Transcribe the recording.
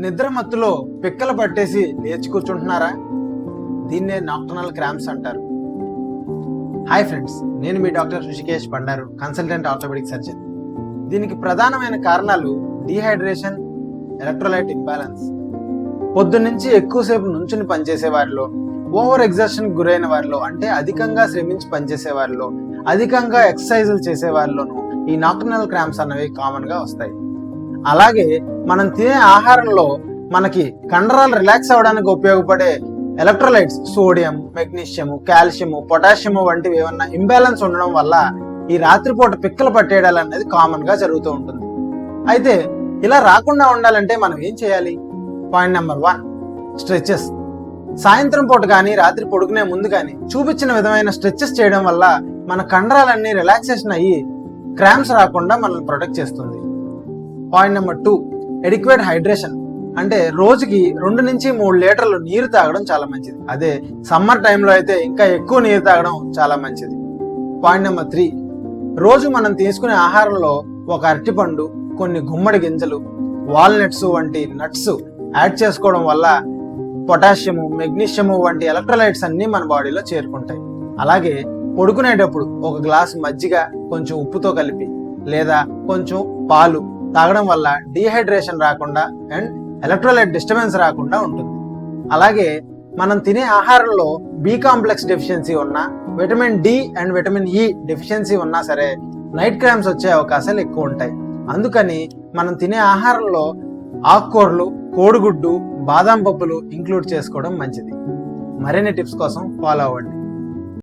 నిద్ర మత్తులో పిక్కలు పట్టేసి లేచి కూర్చుంటున్నారా? దీన్నే నాక్టనల్ క్రాంప్స్ అంటారు. హాయ్ ఫ్రెండ్స్ నేను మీ doctor Rishikesh Bandaru consultant orthopaedic surgeon దీనికి ప్రధానమైన కారణాలు డీహైడ్రేషన్ ఎలక్ట్రోలైట్ ఇంబ్యాలెన్స్ పొద్దున్నుంచి ఎక్కువసేపు నుంచుని పనిచేసే వారిలో ఓవర్ ఎగ్జర్షన్ గురైన వారిలో అంటే అధికంగా శ్రమించి పనిచేసే వారిలో అధికంగా ఎక్సర్సైజులు చేసే వారిలోనూ ఈ నాక్టనల్ క్రాంప్స్ అనేవి కామన్గా వస్తాయి. అలాగే మనం తినే ఆహారంలో మనకి కండరాలు రిలాక్స్ అవ్వడానికి ఉపయోగపడే electrolytes sodium magnesium calcium potassium వంటివి ఏమన్నా ఇంబ్యాలెన్స్ ఉండడం వల్ల ఈ రాత్రిపూట పిక్కలు పట్టేయడాలు అనేది కామన్గా జరుగుతూ ఉంటుంది. అయితే ఇలా రాకుండా ఉండాలంటే మనం ఏం చేయాలి? పాయింట్ నెంబర్ వన్ స్ట్రెచెస్ సాయంత్రం పూట కానీ రాత్రి పొడుకునే ముందు కానీ చూపించిన విధమైన స్ట్రెచెస్ చేయడం వల్ల మన కండరాలన్నీ రిలాక్సేషన్ అయ్యి క్రామ్స్ రాకుండా మనల్ని ప్రొటెక్ట్ చేస్తుంది. Point number two adequate hydration అంటే రోజుకి రెండు నుంచి మూడు లీటర్లు నీరు తాగడం చాలా మంచిది. అదే సమ్మర్ టైంలో అయితే ఇంకా ఎక్కువ నీరు తాగడం చాలా మంచిది. పాయింట్ నెంబర్ త్రీ రోజు మనం తీసుకునే ఆహారంలో ఒక అరటిపండు కొన్ని గుమ్మడి గింజలు వాల్నట్స్ వంటి నట్స్ యాడ్ చేసుకోవడం వల్ల పొటాషియము మెగ్నీషియము వంటి ఎలక్ట్రోలైట్స్ అన్ని మన బాడీలో చేరుకుంటాయి. అలాగే పడుకునేటప్పుడు ఒక గ్లాస్ మజ్జిగ కొంచెం ఉప్పుతో కలిపి లేదా కొంచెం పాలు తాగడం వల్ల డీహైడ్రేషన్ రాకుండా అండ్ ఎలక్ట్రోలైట్ డిస్టర్బెన్స్ రాకుండా ఉంటుంది. అలాగే మనం తినే ఆహారంలో బి కాంప్లెక్స్ డెఫిషియన్సీ ఉన్నా vitamin D and vitamin E deficiency ఉన్నా సరే నైట్ క్రామ్స్ వచ్చే అవకాశాలు ఎక్కువ ఉంటాయి. అందుకని మనం తినే ఆహారంలో ఆకుకూరలు కోడిగుడ్డు బాదం పప్పులు ఇంక్లూడ్ చేసుకోవడం మంచిది. మరిన్ని టిప్స్ కోసం ఫాలో అవ్వండి.